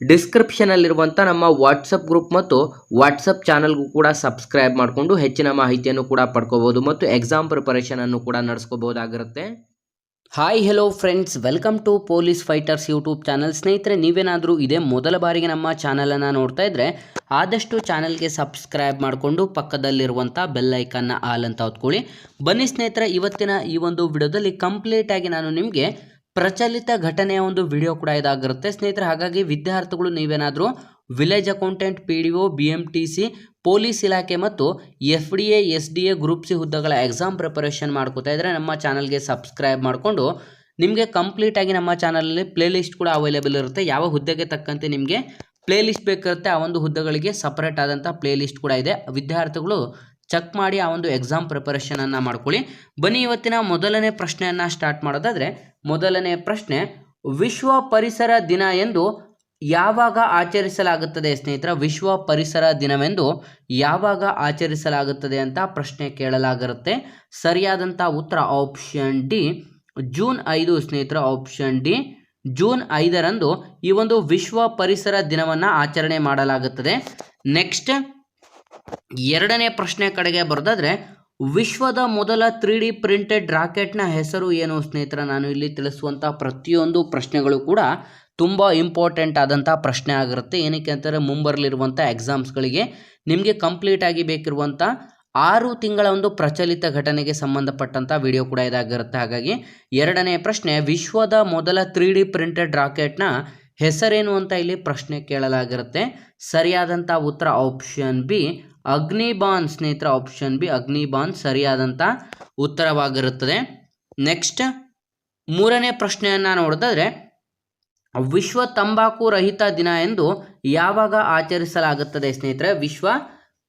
ಡಿಸ್ಕ್ರಿಪ್ಷನಲ್ಲಿರುವಂಥ ನಮ್ಮ WhatsApp group ಮತ್ತು WhatsApp ಚಾನಲ್ಗೂ ಕೂಡ ಸಬ್ಸ್ಕ್ರೈಬ್ ಮಾಡಿಕೊಂಡು ಹೆಚ್ಚಿನ ಮಾಹಿತಿಯನ್ನು ಕೂಡ ಪಡ್ಕೋಬೋದು ಮತ್ತು ಎಕ್ಸಾಮ್ ಪ್ರಿಪರೇಷನನ್ನು ಕೂಡ ನಡೆಸ್ಕೋಬೋದಾಗಿರುತ್ತೆ hi hello friends welcome to police fighters YouTube channel ಸ್ನೇಹಿತರೆ, ನೀವೇನಾದರೂ ಇದೇ ಮೊದಲ ಬಾರಿಗೆ ನಮ್ಮ ಚಾನಲನ್ನು ನೋಡ್ತಾ ಇದ್ದರೆ ಆದಷ್ಟು ಚಾನಲ್ಗೆ ಸಬ್ಸ್ಕ್ರೈಬ್ ಮಾಡಿಕೊಂಡು ಪಕ್ಕದಲ್ಲಿರುವಂಥ ಬೆಲ್ ಐಕನ್ನ ಆಲ್ ಅಂತ ಹೊತ್ಕೊಳ್ಳಿ. ಬನ್ನಿ ಸ್ನೇಹಿತರೆ, ಇವತ್ತಿನ ಈ ಒಂದು ವಿಡಿಯೋದಲ್ಲಿ ಕಂಪ್ಲೀಟಾಗಿ ನಾನು ನಿಮಗೆ ಪ್ರಚಲಿತ ಘಟನೆಯ ಒಂದು ವಿಡಿಯೋ ಕೂಡ ಇದಾಗಿರುತ್ತೆ. ಸ್ನೇಹಿತರೆ, ಹಾಗಾಗಿ ವಿದ್ಯಾರ್ಥಿಗಳು ನೀವೇನಾದರೂ village accountant, P D O, B M T C, police ಇಲಾಖೆ ಮತ್ತು F D A, S D A group C ಹುದ್ದೆಗಳ ಎಕ್ಸಾಮ್ ಪ್ರಿಪರೇಷನ್ ಮಾಡ್ಕೋತಾ ಇದ್ದರೆ ನಮ್ಮ ಚಾನಲ್ಗೆ ಸಬ್ಸ್ಕ್ರೈಬ್ ಮಾಡಿಕೊಂಡು ನಿಮಗೆ ಕಂಪ್ಲೀಟಾಗಿ ನಮ್ಮ ಚಾನಲಲ್ಲಿ ಪ್ಲೇಲಿಸ್ಟ್ ಕೂಡ ಅವೈಲೇಬಲ್ ಇರುತ್ತೆ. ಯಾವ ಹುದ್ದೆಗೆ ತಕ್ಕಂತೆ ನಿಮಗೆ ಪ್ಲೇಲಿಸ್ಟ್ ಬೇಕಿರುತ್ತೆ ಆ ಒಂದು ಹುದ್ದೆಗಳಿಗೆ ಸಪ್ರೇಟ್ ಆದಂಥ ಪ್ಲೇಲಿಸ್ಟ್ ಕೂಡ ಇದೆ. ವಿದ್ಯಾರ್ಥಿಗಳು ಚೆಕ್ ಮಾಡಿ ಆ ಒಂದು ಎಕ್ಸಾಮ್ ಪ್ರಿಪರೇಷನನ್ನು ಮಾಡ್ಕೊಳ್ಳಿ. ಬನ್ನಿ ಇವತ್ತಿನ ಮೊದಲನೇ ಪ್ರಶ್ನೆಯನ್ನು ಸ್ಟಾರ್ಟ್ ಮಾಡೋದಾದರೆ, ಮೊದಲನೇ ಪ್ರಶ್ನೆ, ವಿಶ್ವ ಪರಿಸರ ದಿನ ಎಂದು ಯಾವಾಗ ಆಚರಿಸಲಾಗುತ್ತದೆ ಸ್ನೇಹಿತರ? ವಿಶ್ವ ಪರಿಸರ ದಿನವೆಂದು ಯಾವಾಗ ಆಚರಿಸಲಾಗುತ್ತದೆ ಅಂತ ಪ್ರಶ್ನೆ ಕೇಳಲಾಗಿರುತ್ತೆ. ಸರಿಯಾದಂಥ ಉತ್ತರ ಆಪ್ಷನ್ ಡಿ, ಜೂನ್ ಐದು ಸ್ನೇಹಿತರ ಆಪ್ಷನ್ ಡಿ, ಜೂನ್ ಐದರಂದು ಈ ಒಂದು ವಿಶ್ವ ಪರಿಸರ ದಿನವನ್ನು ಆಚರಣೆ ಮಾಡಲಾಗುತ್ತದೆ. ನೆಕ್ಸ್ಟ್ ಎರಡನೇ ಪ್ರಶ್ನೆ ಕಡೆಗೆ ಬರೆದಾದ್ರೆ, ವಿಶ್ವದ ಮೊದಲ ತ್ರೀ ಡಿ ಪ್ರಿಂಟೆಡ್ ರಾಕೆಟ್ನ ಹೆಸರು ಏನು ಸ್ನೇಹಿತರ? ನಾನು ಇಲ್ಲಿ ತಿಳಿಸುವಂಥ ಪ್ರತಿಯೊಂದು ಪ್ರಶ್ನೆಗಳು ಕೂಡ ತುಂಬ ಇಂಪಾರ್ಟೆಂಟ್ ಆದಂಥ ಪ್ರಶ್ನೆ ಆಗಿರುತ್ತೆ. ಏನಕ್ಕೆ ಅಂತಾರೆ ಮುಂಬರಲಿರುವಂಥ ಎಕ್ಸಾಮ್ಸ್ಗಳಿಗೆ ನಿಮಗೆ ಕಂಪ್ಲೀಟಾಗಿ ಬೇಕಿರುವಂಥ ಆರು ತಿಂಗಳ ಒಂದು ಪ್ರಚಲಿತ ಘಟನೆಗೆ ಸಂಬಂಧಪಟ್ಟಂಥ ವಿಡಿಯೋ ಕೂಡ ಇದಾಗಿರುತ್ತೆ. ಹಾಗಾಗಿ ಎರಡನೇ ಪ್ರಶ್ನೆ, ವಿಶ್ವದ ಮೊದಲ ತ್ರೀ ಡಿ ಪ್ರಿಂಟೆಡ್ ರಾಕೆಟ್ನ ಹೆಸರೇನು ಅಂತ ಇಲ್ಲಿ ಪ್ರಶ್ನೆ ಕೇಳಲಾಗಿರುತ್ತೆ. ಸರಿಯಾದಂಥ ಉತ್ತರ ಆಪ್ಷನ್ ಬಿ ಅಗ್ನಿಬಾನ್ ಸ್ನೇಹಿತರ ಆಪ್ಷನ್ ಬಿ ಅಗ್ನಿಬಾನ್ ಸರಿಯಾದಂಥ ಉತ್ತರವಾಗಿರುತ್ತದೆ. ನೆಕ್ಸ್ಟ್ ಮೂರನೇ ಪ್ರಶ್ನೆಯನ್ನು ನೋಡಿದ್ರೆ ವಿಶ್ವ ತಂಬಾಕು ರಹಿತ ದಿನ ಎಂದು ಯಾವಾಗ ಆಚರಿಸಲಾಗುತ್ತದೆ ಸ್ನೇಹಿತರೆ? ವಿಶ್ವ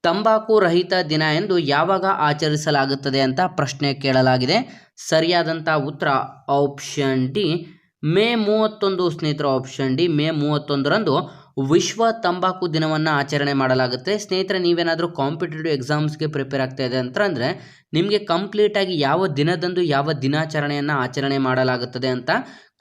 ತಂಬಾಕು ರಹಿತ ದಿನ ಎಂದು ಯಾವಾಗ ಆಚರಿಸಲಾಗುತ್ತದೆ ಅಂತ ಪ್ರಶ್ನೆ ಕೇಳಲಾಗಿದೆ. ಸರಿಯಾದಂಥ ಉತ್ತರ ಆಪ್ಷನ್ ಡಿ ಮೇ ಮೂವತ್ತೊಂದು ಸ್ನೇಹಿತರ ಆಪ್ಷನ್ ಡಿ, ಮೇ ಮೂವತ್ತೊಂದರಂದು ವಿಶ್ವ ತಂಬಾಕು ದಿನವನ್ನು ಆಚರಣೆ ಮಾಡಲಾಗುತ್ತೆ. ಸ್ನೇಹಿತರೆ, ನೀವೇನಾದರೂ ಕಾಂಪಿಟೇಟಿವ್ ಎಕ್ಸಾಮ್ಸ್ಗೆ ಪ್ರಿಪೇರ್ ಆಗ್ತಾ ಇದೆ ಅಂತಂದರೆ ನಿಮಗೆ ಕಂಪ್ಲೀಟಾಗಿ ಯಾವ ದಿನದಂದು ಯಾವ ದಿನಾಚರಣೆಯನ್ನು ಆಚರಣೆ ಮಾಡಲಾಗುತ್ತದೆ ಅಂತ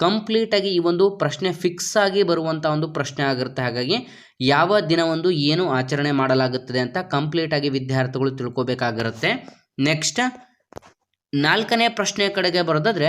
ಕಂಪ್ಲೀಟಾಗಿ ಈ ಒಂದು ಪ್ರಶ್ನೆ ಫಿಕ್ಸ್ ಆಗಿ ಬರುವಂಥ ಒಂದು ಪ್ರಶ್ನೆ ಆಗಿರುತ್ತೆ. ಹಾಗಾಗಿ ಯಾವ ದಿನವೊಂದು ಏನು ಆಚರಣೆ ಮಾಡಲಾಗುತ್ತದೆ ಅಂತ ಕಂಪ್ಲೀಟಾಗಿ ವಿದ್ಯಾರ್ಥಿಗಳು ತಿಳ್ಕೋಬೇಕಾಗಿರುತ್ತೆ. ನೆಕ್ಸ್ಟ್ ನಾಲ್ಕನೇ ಪ್ರಶ್ನೆ ಕಡೆಗೆ ಬರೋದಾದ್ರೆ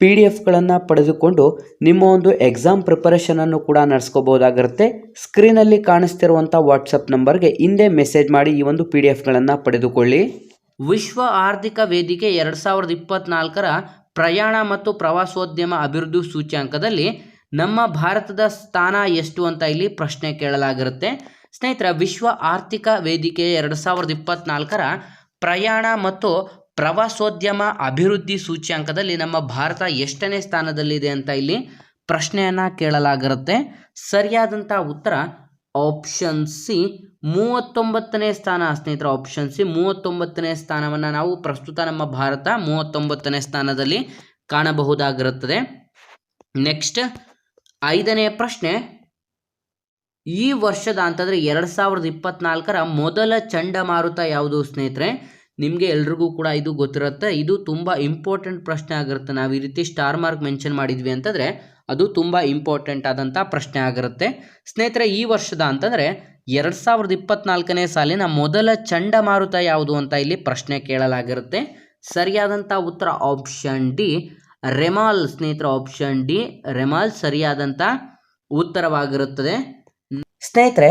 ಪಿ ಡಿ ಎಫ್ಗಳನ್ನು ಪಡೆದುಕೊಂಡು ನಿಮ್ಮ ಒಂದು ಎಕ್ಸಾಮ್ ಪ್ರಿಪರೇಷನನ್ನು ಕೂಡ ನಡೆಸ್ಕೋಬೋದಾಗಿರುತ್ತೆ ಸ್ಕ್ರೀನಲ್ಲಿ ಕಾಣಿಸ್ತಿರುವಂಥ ವಾಟ್ಸಪ್ ನಂಬರ್ಗೆ ಹಿಂದೆ ಮೆಸೇಜ್ ಮಾಡಿ ಈ ಒಂದು ಪಿ ಡಿ ಎಫ್ಗಳನ್ನು ಪಡೆದುಕೊಳ್ಳಿ. ವಿಶ್ವ ಆರ್ಥಿಕ ವೇದಿಕೆ ಎರಡು ಸಾವಿರದ ಇಪ್ಪತ್ನಾಲ್ಕರ ಪ್ರಯಾಣ ಮತ್ತು ಪ್ರವಾಸೋದ್ಯಮ ಅಭಿವೃದ್ಧಿ ಸೂಚ್ಯಾಂಕದಲ್ಲಿ ನಮ್ಮ ಭಾರತದ ಸ್ಥಾನ ಎಷ್ಟು ಅಂತ ಇಲ್ಲಿ ಪ್ರಶ್ನೆ ಕೇಳಲಾಗಿರುತ್ತೆ. ಸ್ನೇಹಿತರ, ವಿಶ್ವ ಆರ್ಥಿಕ ವೇದಿಕೆ ಎರಡು ಸಾವಿರದ ಇಪ್ಪತ್ತ್ನಾಲ್ಕರ ಪ್ರಯಾಣ ಮತ್ತು ಪ್ರವಾಸೋದ್ಯಮ ಅಭಿವೃದ್ಧಿ ಸೂಚ್ಯಾಂಕದಲ್ಲಿ ನಮ್ಮ ಭಾರತ ಎಷ್ಟನೇ ಸ್ಥಾನದಲ್ಲಿದೆ ಅಂತ ಇಲ್ಲಿ ಪ್ರಶ್ನೆಯನ್ನು ಕೇಳಲಾಗಿರುತ್ತೆ. ಸರಿಯಾದಂಥ ಉತ್ತರ ಆಪ್ಷನ್ ಸಿ ಮೂವತ್ತೊಂಬತ್ತನೇ ಸ್ಥಾನ ಸ್ನೇಹಿತರ. ಆಪ್ಷನ್ ಸಿ ಮೂವತ್ತೊಂಬತ್ತನೇ ಸ್ಥಾನವನ್ನು ನಾವು ಪ್ರಸ್ತುತ ನಮ್ಮ ಭಾರತ ಮೂವತ್ತೊಂಬತ್ತನೇ ಸ್ಥಾನದಲ್ಲಿ ಕಾಣಬಹುದಾಗಿರುತ್ತದೆ. ನೆಕ್ಸ್ಟ್ ಐದನೇ ಪ್ರಶ್ನೆ, ಈ ವರ್ಷದ, ಅಂತಂದರೆ ಎರಡು ಸಾವಿರದ ಇಪ್ಪತ್ನಾಲ್ಕರ ಮೊದಲ ಚಂಡಮಾರುತ ಯಾವುದು ಸ್ನೇಹಿತರೆ? ನಿಮಗೆ ಎಲ್ರಿಗೂ ಕೂಡ ಇದು ಗೊತ್ತಿರುತ್ತೆ. ಇದು ತುಂಬ ಇಂಪಾರ್ಟೆಂಟ್ ಪ್ರಶ್ನೆ ಆಗಿರುತ್ತೆ. ನಾವು ಈ ರೀತಿ ಸ್ಟಾರ್ ಮಾರ್ಕ್ ಮೆನ್ಷನ್ ಮಾಡಿದ್ವಿ ಅಂತಂದರೆ ಅದು ತುಂಬ ಇಂಪಾರ್ಟೆಂಟ್ ಆದಂಥ ಪ್ರಶ್ನೆ ಆಗಿರುತ್ತೆ. ಸ್ನೇಹಿತರೆ, ಈ ವರ್ಷದ ಅಂತಂದರೆ ಎರಡು ಸಾವಿರದ ಇಪ್ಪತ್ನಾಲ್ಕನೇ ಸಾಲಿನ ಮೊದಲ ಚಂಡಮಾರುತ ಯಾವುದು ಅಂತ ಇಲ್ಲಿ ಪ್ರಶ್ನೆ ಕೇಳಲಾಗಿರುತ್ತೆ. ಸರಿಯಾದಂಥ ಉತ್ತರ ಆಪ್ಷನ್ ಡಿ ರೆಮಾಲ್ ಸ್ನೇಹಿತರ ಆಪ್ಷನ್ ಡಿ ರೆಮಾಲ್ ಸರಿಯಾದಂಥ ಉತ್ತರವಾಗಿರುತ್ತದೆ. ಸ್ನೇಹಿತರೆ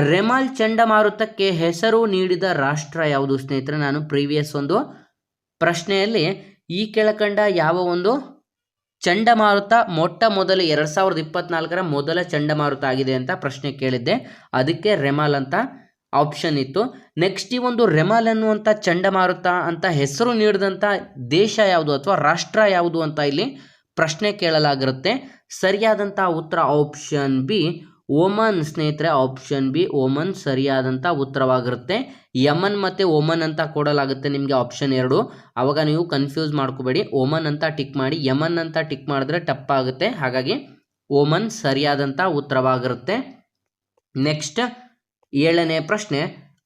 ರೆಮಾಲ್ ಚಂಡಮಾರುತಕ್ಕೆ ಹೆಸರು ನೀಡಿದ ರಾಷ್ಟ್ರ ಯಾವುದು ಸ್ನೇಹಿತರೆ? ನಾನು ಪ್ರೀವಿಯಸ್ ಒಂದು ಪ್ರಶ್ನೆಯಲ್ಲಿ ಈ ಕೆಳಕಂಡ ಯಾವ ಒಂದು ಚಂಡಮಾರುತ ಮೊಟ್ಟ ಮೊದಲ ಎರಡು ಸಾವಿರದ ಇಪ್ಪತ್ನಾಲ್ಕರ ಮೊದಲ ಚಂಡಮಾರುತ ಆಗಿದೆ ಅಂತ ಪ್ರಶ್ನೆ ಕೇಳಿದ್ದೆ. ಅದಕ್ಕೆ ರೆಮಾಲ್ ಅಂತ ಆಪ್ಷನ್ ಇತ್ತು. ನೆಕ್ಸ್ಟ್ ಈ ಒಂದು ರೆಮಾಲ್ ಅನ್ನುವಂಥ ಚಂಡಮಾರುತ ಅಂತ ಹೆಸರು ನೀಡಿದಂಥ ದೇಶ ಯಾವುದು ಅಥವಾ ರಾಷ್ಟ್ರ ಯಾವುದು ಅಂತ ಇಲ್ಲಿ ಪ್ರಶ್ನೆ ಕೇಳಲಾಗಿರುತ್ತೆ. ಸರಿಯಾದಂಥ ಉತ್ತರ ಆಪ್ಷನ್ ಬಿ ಓಮನ್ ಸ್ನೇಹಿತರೆ ಆಪ್ಷನ್ ಬಿ ಓಮನ್ ಸರಿಯಾದಂಥ ಉತ್ತರವಾಗಿರುತ್ತೆ. ಯಮನ್ ಮತ್ತು ಓಮನ್ ಅಂತ ಕೊಡಲಾಗುತ್ತೆ ನಿಮಗೆ ಆಪ್ಷನ್ ಎರಡು. ಆವಾಗ ನೀವು ಕನ್ಫ್ಯೂಸ್ ಮಾಡ್ಕೋಬೇಡಿ. ಓಮನ್ ಅಂತ ಟಿಕ್ ಮಾಡಿ, ಯಮನ್ ಅಂತ ಟಿಕ್ ಮಾಡಿದ್ರೆ ಟಪ್ಪಾಗುತ್ತೆ ಹಾಗಾಗಿ ಓಮನ್ ಸರಿಯಾದಂಥ ಉತ್ತರವಾಗಿರುತ್ತೆ. ನೆಕ್ಸ್ಟ್ ಏಳನೇ ಪ್ರಶ್ನೆ.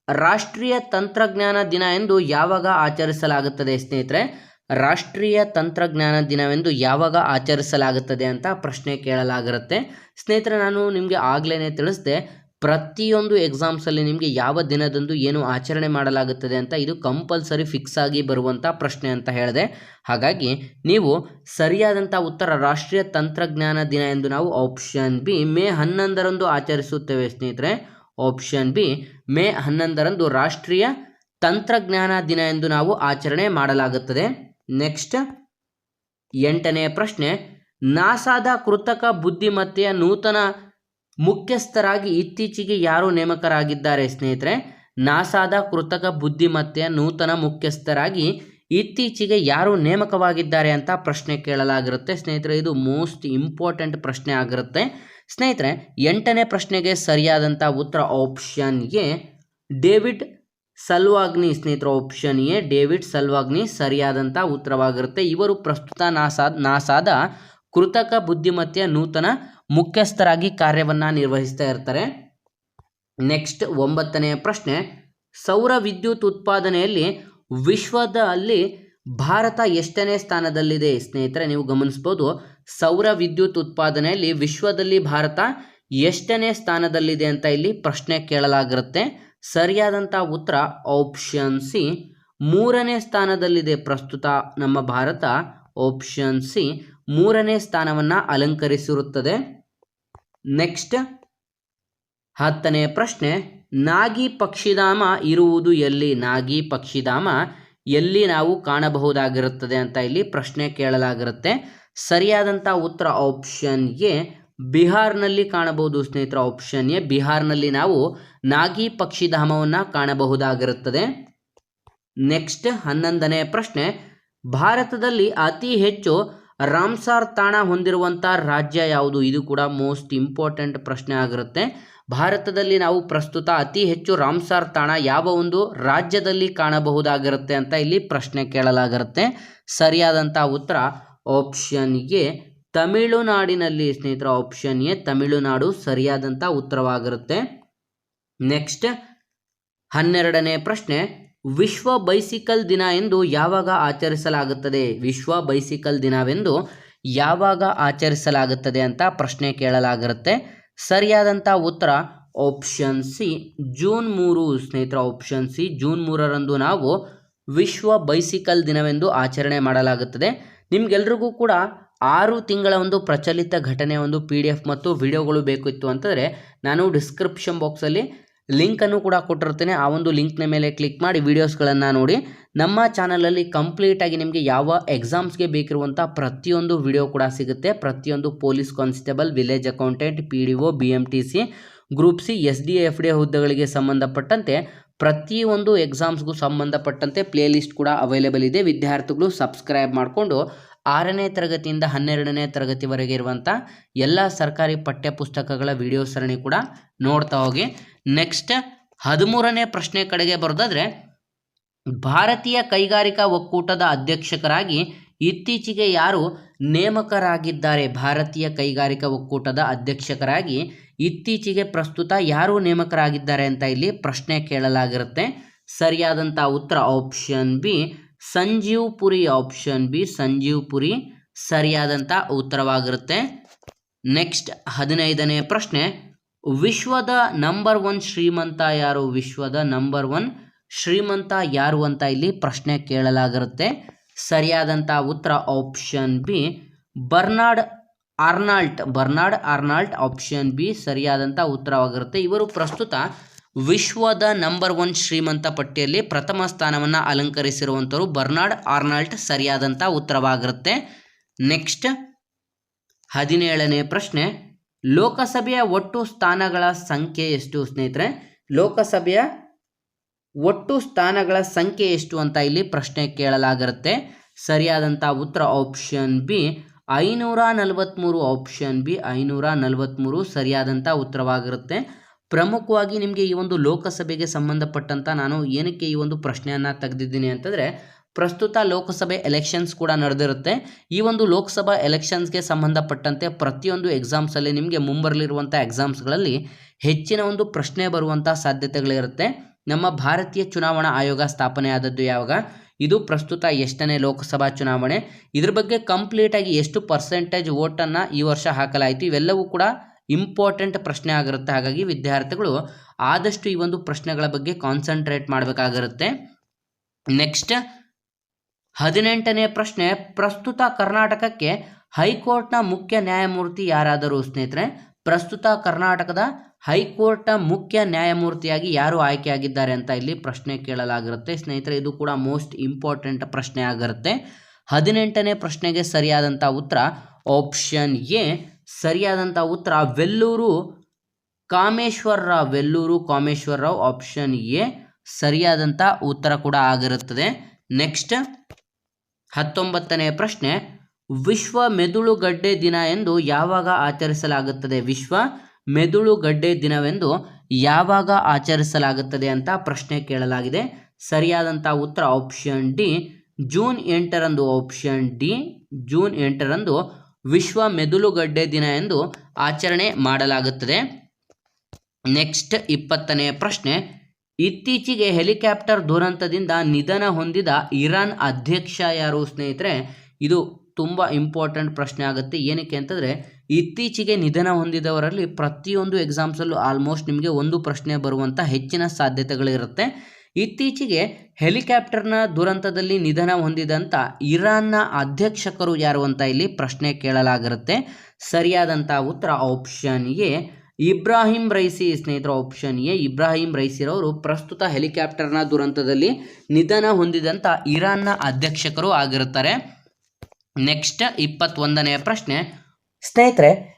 ರಾಷ್ಟ್ರೀಯ ತಂತ್ರಜ್ಞಾನ ದಿನ ಎಂದು ಯಾವಾಗ ಆಚರಿಸಲಾಗುತ್ತದೆ ಸ್ನೇಹಿತರೆ? ರಾಷ್ಟ್ರೀಯ ತಂತ್ರಜ್ಞಾನ ದಿನವೆಂದು ಯಾವಾಗ ಆಚರಿಸಲಾಗುತ್ತದೆ ಅಂತ ಪ್ರಶ್ನೆ ಕೇಳಲಾಗಿರುತ್ತೆ. ಸ್ನೇಹಿತರೆ, ನಾನು ನಿಮಗೆ ಆಗಲೇ ತಿಳಿಸಿದೆ, ಪ್ರತಿಯೊಂದು ಎಕ್ಸಾಮ್ಸಲ್ಲಿ ನಿಮಗೆ ಯಾವ ದಿನದಂದು ಏನು ಆಚರಣೆ ಮಾಡಲಾಗುತ್ತದೆ ಅಂತ ಇದು ಕಂಪಲ್ಸರಿ ಫಿಕ್ಸ್ ಆಗಿ ಬರುವಂಥ ಪ್ರಶ್ನೆ ಅಂತ ಹೇಳಿದೆ. ಹಾಗಾಗಿ ನೀವು ಸರಿಯಾದಂಥ ಉತ್ತರ ರಾಷ್ಟ್ರೀಯ ತಂತ್ರಜ್ಞಾನ ದಿನ ಎಂದು ನಾವು ಆಪ್ಷನ್ ಬಿ ಮೇ ಹನ್ನೊಂದರಂದು ಆಚರಿಸುತ್ತೇವೆ ಸ್ನೇಹಿತರೆ. ಆಪ್ಷನ್ ಬಿ ಮೇ ಹನ್ನೊಂದರಂದು ರಾಷ್ಟ್ರೀಯ ತಂತ್ರಜ್ಞಾನ ದಿನ ಎಂದು ನಾವು ಆಚರಣೆ ಮಾಡಲಾಗುತ್ತದೆ. ನೆಕ್ಸ್ಟ್ ಎಂಟನೆಯ ಪ್ರಶ್ನೆ, ನಾಸಾದ ಕೃತಕ ಬುದ್ಧಿಮತ್ತೆಯ ನೂತನ ಮುಖ್ಯಸ್ಥರಾಗಿ ಇತ್ತೀಚೆಗೆ ಯಾರು ನೇಮಕರಾಗಿದ್ದಾರೆ ಸ್ನೇಹಿತರೆ? ನಾಸಾದ ಕೃತಕ ಬುದ್ಧಿಮತ್ತೆಯ ನೂತನ ಮುಖ್ಯಸ್ಥರಾಗಿ ಇತ್ತೀಚೆಗೆ ಯಾರು ನೇಮಕವಾಗಿದ್ದಾರೆ ಅಂತ ಪ್ರಶ್ನೆ ಕೇಳಲಾಗಿರುತ್ತೆ ಸ್ನೇಹಿತರೆ. ಇದು ಮೋಸ್ಟ್ ಇಂಪಾರ್ಟೆಂಟ್ ಪ್ರಶ್ನೆ ಆಗಿರುತ್ತೆ. ಸ್ನೇಹಿತರೆ, ಎಂಟನೇ ಪ್ರಶ್ನೆಗೆ ಸರಿಯಾದಂಥ ಉತ್ತರ ಆಪ್ಷನ್ಗೆ ಡೇವಿಡ್ ಸಲ್ವಾಗ್ನಿ ಸ್ನೇಹಿತರ ಆಪ್ಷನ್ ಎ, ಡೇವಿಡ್ ಸಲ್ವಾಗ್ನಿ ಸರಿಯಾದಂಥ ಉತ್ತರವಾಗಿರುತ್ತೆ. ಇವರು ಪ್ರಸ್ತುತ ನಾಸಾದ ನಾಸಾದ ಕೃತಕ ಬುದ್ಧಿಮತ್ತೆಯ ನೂತನ ಮುಖ್ಯಸ್ಥರಾಗಿ ಕಾರ್ಯವನ್ನು ನಿರ್ವಹಿಸ್ತಾ ಇರ್ತಾರೆ. ನೆಕ್ಸ್ಟ್ ಒಂಬತ್ತನೆಯ ಪ್ರಶ್ನೆ, ಸೌರ ವಿದ್ಯುತ್ ಉತ್ಪಾದನೆಯಲ್ಲಿ ವಿಶ್ವದಲ್ಲಿ ಭಾರತ ಎಷ್ಟನೇ ಸ್ಥಾನದಲ್ಲಿದೆ? ಸ್ನೇಹಿತರೆ, ನೀವು ಗಮನಿಸ್ಬೋದು, ಸೌರ ವಿದ್ಯುತ್ ಉತ್ಪಾದನೆಯಲ್ಲಿ ವಿಶ್ವದಲ್ಲಿ ಭಾರತ ಎಷ್ಟನೇ ಸ್ಥಾನದಲ್ಲಿದೆ ಅಂತ ಇಲ್ಲಿ ಪ್ರಶ್ನೆ ಕೇಳಲಾಗಿರುತ್ತೆ. ಸರಿಯಾದಂಥ ಉತ್ತರ ಆಪ್ಷನ್ ಸಿ. ಮೂರನೇ ಸ್ಥಾನದಲ್ಲಿದೆ ಪ್ರಸ್ತುತ ನಮ್ಮ ಭಾರತ. ಆಪ್ಷನ್ ಸಿ, ಮೂರನೇ ಸ್ಥಾನವನ್ನು ಅಲಂಕರಿಸಿರುತ್ತದೆ. ನೆಕ್ಸ್ಟ್, ಹತ್ತನೇ ಪ್ರಶ್ನೆ, ನಾಗಿ ಪಕ್ಷಿಧಾಮ ಇರುವುದು ಎಲ್ಲಿ? ನಾಗಿ ಪಕ್ಷಿಧಾಮ ಎಲ್ಲಿ ನಾವು ಕಾಣಬಹುದಾಗಿರುತ್ತದೆ ಅಂತ ಇಲ್ಲಿ ಪ್ರಶ್ನೆ ಕೇಳಲಾಗಿರುತ್ತೆ. ಸರಿಯಾದಂಥ ಉತ್ತರ ಆಪ್ಷನ್ ಎ ಬಿಹಾರ್ನಲ್ಲಿ ಕಾಣಬಹುದು ಸ್ನೇಹಿತರ ಆಪ್ಷನ್ ಎ. ಬಿಹಾರ್ನಲ್ಲಿ ನಾವು ನಾಗಿ ಪಕ್ಷಿಧಾಮವನ್ನು ಕಾಣಬಹುದಾಗಿರುತ್ತದೆ. ನೆಕ್ಸ್ಟ್ ಹನ್ನೊಂದನೇ ಪ್ರಶ್ನೆ. ಭಾರತದಲ್ಲಿ ಅತಿ ಹೆಚ್ಚು ರಾಮ್ಸಾರ್ ತಾಣ ಹೊಂದಿರುವಂಥ ರಾಜ್ಯ ಯಾವುದು? ಇದು ಕೂಡ ಮೋಸ್ಟ್ ಇಂಪಾರ್ಟೆಂಟ್ ಪ್ರಶ್ನೆ ಆಗಿರುತ್ತೆ. ಭಾರತದಲ್ಲಿ ನಾವು ಪ್ರಸ್ತುತ ಅತಿ ಹೆಚ್ಚು ರಾಮ್ಸಾರ್ ತಾಣ ಯಾವ ಒಂದು ರಾಜ್ಯದಲ್ಲಿ ಕಾಣಬಹುದಾಗಿರುತ್ತೆ ಅಂತ ಇಲ್ಲಿ ಪ್ರಶ್ನೆ ಕೇಳಲಾಗಿರುತ್ತೆ. ಸರಿಯಾದಂಥ ಉತ್ತರ ಆಪ್ಷನ್ಗೆ ತಮಿಳುನಾಡಿನಲ್ಲಿ ಸ್ನೇಹಿತರ ಆಪ್ಷನ್ ಎ ತಮಿಳುನಾಡು ಸರಿಯಾದಂಥ ಉತ್ತರವಾಗಿರುತ್ತೆ. ನೆಕ್ಸ್ಟ್ ಹನ್ನೆರಡನೇ ಪ್ರಶ್ನೆ, ವಿಶ್ವ ಬೈಸಿಕಲ್ ದಿನ ಎಂದು ಯಾವಾಗ ಆಚರಿಸಲಾಗುತ್ತದೆ? ವಿಶ್ವ ಬೈಸಿಕಲ್ ದಿನವೆಂದು ಯಾವಾಗ ಆಚರಿಸಲಾಗುತ್ತದೆ ಅಂತ ಪ್ರಶ್ನೆ ಕೇಳಲಾಗಿರುತ್ತೆ. ಸರಿಯಾದಂಥ ಉತ್ತರ ಆಪ್ಷನ್ ಸಿ, ಜೂನ್ ಮೂರು ಸ್ನೇಹಿತರ ಆಪ್ಷನ್ ಸಿ, ಜೂನ್ ಮೂರರಂದು ನಾವು ವಿಶ್ವ ಬೈಸಿಕಲ್ ದಿನವೆಂದು ಆಚರಣೆ ಮಾಡಲಾಗುತ್ತದೆ. ನಿಮಗೆಲ್ರಿಗೂ ಕೂಡ ಆರು ತಿಂಗಳ ಒಂದು ಪ್ರಚಲಿತ ಘಟನೆ, ಒಂದು ಪಿ ಡಿ ಎಫ್ ಮತ್ತು ವಿಡಿಯೋಗಳು ಬೇಕಿತ್ತು ಅಂತಂದರೆ ನಾನು ಡಿಸ್ಕ್ರಿಪ್ಷನ್ ಬಾಕ್ಸಲ್ಲಿ ಲಿಂಕನ್ನು ಕೂಡ ಕೊಟ್ಟಿರ್ತೇನೆ ಆ ಒಂದು ಲಿಂಕ್ನ ಮೇಲೆ ಕ್ಲಿಕ್ ಮಾಡಿ ವೀಡಿಯೋಸ್ಗಳನ್ನು ನೋಡಿ. ನಮ್ಮ ಚಾನಲಲ್ಲಿ ಕಂಪ್ಲೀಟಾಗಿ ನಿಮಗೆ ಯಾವ ಎಕ್ಸಾಮ್ಸ್ಗೆ ಬೇಕಿರುವಂಥ ಪ್ರತಿಯೊಂದು ವಿಡಿಯೋ ಕೂಡ ಸಿಗುತ್ತೆ. ಪ್ರತಿಯೊಂದು police constable village accountant P D O B M T C group C S D F D ಹುದ್ದೆಗಳಿಗೆ ಸಂಬಂಧಪಟ್ಟಂತೆ ಪ್ರತಿಯೊಂದು ಎಕ್ಸಾಮ್ಸ್ಗೂ ಸಂಬಂಧಪಟ್ಟಂತೆ ಪ್ಲೇಲಿಸ್ಟ್ ಕೂಡ ಅವೈಲೇಬಲ್ ಇದೆ. ವಿದ್ಯಾರ್ಥಿಗಳು ಸಬ್ಸ್ಕ್ರೈಬ್ ಮಾಡಿಕೊಂಡು ಆರನೇ ತರಗತಿಯಿಂದ ಹನ್ನೆರಡನೇ ತರಗತಿವರೆಗೆ ಇರುವಂಥ ಎಲ್ಲ ಸರ್ಕಾರಿ ಪಠ್ಯಪುಸ್ತಕಗಳ ವಿಡಿಯೋ ಸರಣಿ ಕೂಡ ನೋಡ್ತಾ ಹೋಗಿ. ನೆಕ್ಸ್ಟ್ ಹದಿಮೂರನೇ ಪ್ರಶ್ನೆ ಕಡೆಗೆ ಬರೋದಾದರೆ, ಭಾರತೀಯ ಕೈಗಾರಿಕಾ ಒಕ್ಕೂಟದ ಅಧ್ಯಕ್ಷಕರಾಗಿ ಇತ್ತೀಚೆಗೆ ಯಾರು ನೇಮಕರಾಗಿದ್ದಾರೆ? ಭಾರತೀಯ ಕೈಗಾರಿಕಾ ಒಕ್ಕೂಟದ ಅಧ್ಯಕ್ಷಕರಾಗಿ ಇತ್ತೀಚೆಗೆ ಪ್ರಸ್ತುತ ಯಾರು ನೇಮಕರಾಗಿದ್ದಾರೆ ಅಂತ ಇಲ್ಲಿ ಪ್ರಶ್ನೆ ಕೇಳಲಾಗಿರುತ್ತೆ. ಸರಿಯಾದಂಥ ಉತ್ತರ option B Sanjeev Puri option B Sanjeev Puri ಸರಿಯಾದಂಥ ಉತ್ತರವಾಗಿರುತ್ತೆ. ನೆಕ್ಸ್ಟ್ ಹದಿನೈದನೇ ಪ್ರಶ್ನೆ, ವಿಶ್ವದ ನಂಬರ್ ಒನ್ ಶ್ರೀಮಂತ ಯಾರು? ವಿಶ್ವದ ನಂಬರ್ ಒನ್ ಶ್ರೀಮಂತ ಯಾರು ಅಂತ ಇಲ್ಲಿ ಪ್ರಶ್ನೆ ಕೇಳಲಾಗಿರುತ್ತೆ. ಸರಿಯಾದಂಥ ಉತ್ತರ option B Bernard Arnault Bernard Arnault option B ಸರಿಯಾದಂಥ ಉತ್ತರವಾಗಿರುತ್ತೆ. ಇವರು ಪ್ರಸ್ತುತ ವಿಶ್ವದ ನಂಬರ್ ಒನ್ ಶ್ರೀಮಂತ ಪಟ್ಟಿಯಲ್ಲಿ ಪ್ರಥಮ ಸ್ಥಾನವನ್ನು ಅಲಂಕರಿಸಿರುವಂಥವರು ಬರ್ನಾರ್ಡ್ ಆರ್ನಾಲ್ಟ್ ಸರಿಯಾದಂಥ ಉತ್ತರವಾಗಿರುತ್ತೆ. ನೆಕ್ಸ್ಟ್ ಹದಿನೇಳನೇ ಪ್ರಶ್ನೆ, ಲೋಕಸಭೆಯ ಒಟ್ಟು ಸ್ಥಾನಗಳ ಸಂಖ್ಯೆ ಎಷ್ಟು ಸ್ನೇಹಿತರೆ? ಲೋಕಸಭೆಯ ಒಟ್ಟು ಸ್ಥಾನಗಳ ಸಂಖ್ಯೆ ಎಷ್ಟು ಅಂತ ಇಲ್ಲಿ ಪ್ರಶ್ನೆ ಕೇಳಲಾಗಿರುತ್ತೆ. ಸರಿಯಾದಂಥ ಉತ್ತರ ಆಪ್ಷನ್ ಬಿ, ಐನೂರ ನಲವತ್ತ್ಮೂರು ಆಪ್ಷನ್ ಬಿ, ಐನೂರ ನಲವತ್ತ್ಮೂರು ಸರಿಯಾದಂಥ ಉತ್ತರವಾಗಿರುತ್ತೆ. ಪ್ರಮುಖವಾಗಿ ನಿಮಗೆ ಈ ಒಂದು ಲೋಕಸಭೆಗೆ ಸಂಬಂಧಪಟ್ಟಂತ ನಾನು ಏನಕ್ಕೆ ಈ ಒಂದು ಪ್ರಶ್ನೆಯನ್ನು ತೆಗೆದಿದ್ದೀನಿ ಅಂತಂದರೆ, ಪ್ರಸ್ತುತ ಲೋಕಸಭೆ ಎಲೆಕ್ಷನ್ಸ್ ಕೂಡ ನಡೆದಿರುತ್ತೆ. ಈ ಒಂದು ಲೋಕಸಭಾ ಎಲೆಕ್ಷನ್ಸ್ಗೆ ಸಂಬಂಧಪಟ್ಟಂತೆ ಪ್ರತಿಯೊಂದು ಎಕ್ಸಾಮ್ಸಲ್ಲಿ ನಿಮಗೆ ಮುಂಬರಲಿರುವಂಥ ಎಕ್ಸಾಮ್ಸ್ಗಳಲ್ಲಿ ಹೆಚ್ಚಿನ ಒಂದು ಪ್ರಶ್ನೆ ಬರುವಂಥ ಸಾಧ್ಯತೆಗಳಿರುತ್ತೆ. ನಮ್ಮ ಭಾರತೀಯ ಚುನಾವಣಾ ಆಯೋಗ ಸ್ಥಾಪನೆ ಆದದ್ದು ಯಾವಾಗ? ಇದು ಪ್ರಸ್ತುತ ಎಷ್ಟನೇ ಲೋಕಸಭಾ ಚುನಾವಣೆ. ಇದ್ರ ಬಗ್ಗೆ ಕಂಪ್ಲೀಟಾಗಿ ಎಷ್ಟು ಪರ್ಸೆಂಟೇಜ್ ವೋಟನ್ನು ಈ ವರ್ಷ ಹಾಕಲಾಯಿತು, ಇವೆಲ್ಲವೂ ಕೂಡ ಇಂಪಾರ್ಟೆಂಟ್ ಪ್ರಶ್ನೆ ಆಗಿರುತ್ತೆ. ಹಾಗಾಗಿ ವಿದ್ಯಾರ್ಥಿಗಳು ಆದಷ್ಟು ಈ ಒಂದು ಪ್ರಶ್ನೆಗಳ ಬಗ್ಗೆ ಕಾನ್ಸಂಟ್ರೇಟ್ ಮಾಡಬೇಕಾಗಿರುತ್ತೆ. ನೆಕ್ಸ್ಟ್ ಹದಿನೆಂಟನೇ ಪ್ರಶ್ನೆ, ಪ್ರಸ್ತುತ ಕರ್ನಾಟಕಕ್ಕೆ ಹೈಕೋರ್ಟ್ನ ಮುಖ್ಯ ನ್ಯಾಯಮೂರ್ತಿ ಯಾರಾದರೂ ಸ್ನೇಹಿತರೆ, ಪ್ರಸ್ತುತ ಕರ್ನಾಟಕದ ಹೈಕೋರ್ಟ್ನ ಮುಖ್ಯ ನ್ಯಾಯಮೂರ್ತಿಯಾಗಿ ಯಾರು ಆಯ್ಕೆಯಾಗಿದ್ದಾರೆ ಅಂತ ಇಲ್ಲಿ ಪ್ರಶ್ನೆ ಕೇಳಲಾಗಿರುತ್ತೆ. ಸ್ನೇಹಿತರೆ, ಇದು ಕೂಡ ಮೋಸ್ಟ್ ಇಂಪಾರ್ಟೆಂಟ್ ಪ್ರಶ್ನೆ ಆಗಿರುತ್ತೆ. ಹದಿನೆಂಟನೇ ಪ್ರಶ್ನೆಗೆ ಸರಿಯಾದಂಥ ಉತ್ತರ ಆಪ್ಷನ್ ಎ ಸರಿಯಾದಂಥ ಉತ್ತರ, ವೆಲ್ಲೂರು ಕಾಮೇಶ್ವರ ರಾವ್ ವೆಲ್ಲೂರು ಕಾಮೇಶ್ವರ ರಾವ್ ಆಪ್ಷನ್ ಎ ಸರಿಯಾದಂಥ ಉತ್ತರ ಕೂಡ ಆಗಿರುತ್ತದೆ. ನೆಕ್ಸ್ಟ್ ಹತ್ತೊಂಬತ್ತನೇ ಪ್ರಶ್ನೆ, ವಿಶ್ವ ಮೆದುಳುಗಡ್ಡೆ ದಿನ ಎಂದು ಯಾವಾಗ ಆಚರಿಸಲಾಗುತ್ತದೆ? ವಿಶ್ವ ಮೆದುಳುಗಡ್ಡೆ ದಿನವೆಂದು ಯಾವಾಗ ಆಚರಿಸಲಾಗುತ್ತದೆ ಅಂತ ಪ್ರಶ್ನೆ ಕೇಳಲಾಗಿದೆ. ಸರಿಯಾದಂಥ ಉತ್ತರ ಆಪ್ಷನ್ ಡಿ, ಜೂನ್ ಎಂಟರಂದು ಆಪ್ಷನ್ ಡಿ, ಜೂನ್ ಎಂಟರಂದು ವಿಶ್ವ ಮೆದುಳುಗಡ್ಡೆ ದಿನ ಎಂದು ಆಚರಣೆ ಮಾಡಲಾಗುತ್ತದೆ. ನೆಕ್ಸ್ಟ್ ಇಪ್ಪತ್ತನೇ ಪ್ರಶ್ನೆ, ಇತ್ತೀಚೆಗೆ ಹೆಲಿಕಾಪ್ಟರ್ ದುರಂತದಿಂದ ನಿಧನ ಹೊಂದಿದ ಇರಾನ್ ಅಧ್ಯಕ್ಷ ಯಾರು ಸ್ನೇಹಿತರೆ? ಇದು ತುಂಬ ಇಂಪಾರ್ಟೆಂಟ್ ಪ್ರಶ್ನೆ ಆಗುತ್ತೆ. ಏನಕ್ಕೆ ಅಂತಂದರೆ, ಇತ್ತೀಚೆಗೆ ನಿಧನ ಹೊಂದಿದವರಲ್ಲಿ ಪ್ರತಿಯೊಂದು ಎಕ್ಸಾಮ್ಸಲ್ಲೂ ಆಲ್ಮೋಸ್ಟ್ ನಿಮಗೆ ಒಂದು ಪ್ರಶ್ನೆ ಬರುವಂಥ ಹೆಚ್ಚಿನ ಸಾಧ್ಯತೆಗಳಿರುತ್ತೆ. ಇತ್ತೀಚೆಗೆ ಹೆಲಿಕಾಪ್ಟರ್ನ ದುರಂತದಲ್ಲಿ ನಿಧನ ಹೊಂದಿದಂಥ ಇರಾನ್ನ ಅಧ್ಯಕ್ಷಕರು ಯಾರು ಅಂತ ಇಲ್ಲಿ ಪ್ರಶ್ನೆ ಕೇಳಲಾಗಿರುತ್ತೆ. ಸರಿಯಾದಂಥ ಉತ್ತರ ಆಪ್ಷನ್ ಎ, ಇಬ್ರಾಹಿಂ ರೈಸಿ ಸ್ನೇಹಿತರ ಆಪ್ಷನ್ ಎ, ಇಬ್ರಾಹಿಂ ರೈಸಿರವರು ಪ್ರಸ್ತುತ ಹೆಲಿಕಾಪ್ಟರ್ನ ದುರಂತದಲ್ಲಿ ನಿಧನ ಹೊಂದಿದಂಥ ಇರಾನ್ನ ಅಧ್ಯಕ್ಷಕರು ಆಗಿರುತ್ತಾರೆ. ನೆಕ್ಸ್ಟ್ ಇಪ್ಪತ್ತೊಂದನೆಯ ಪ್ರಶ್ನೆ, ಸ್ನೇಹಿತರೆ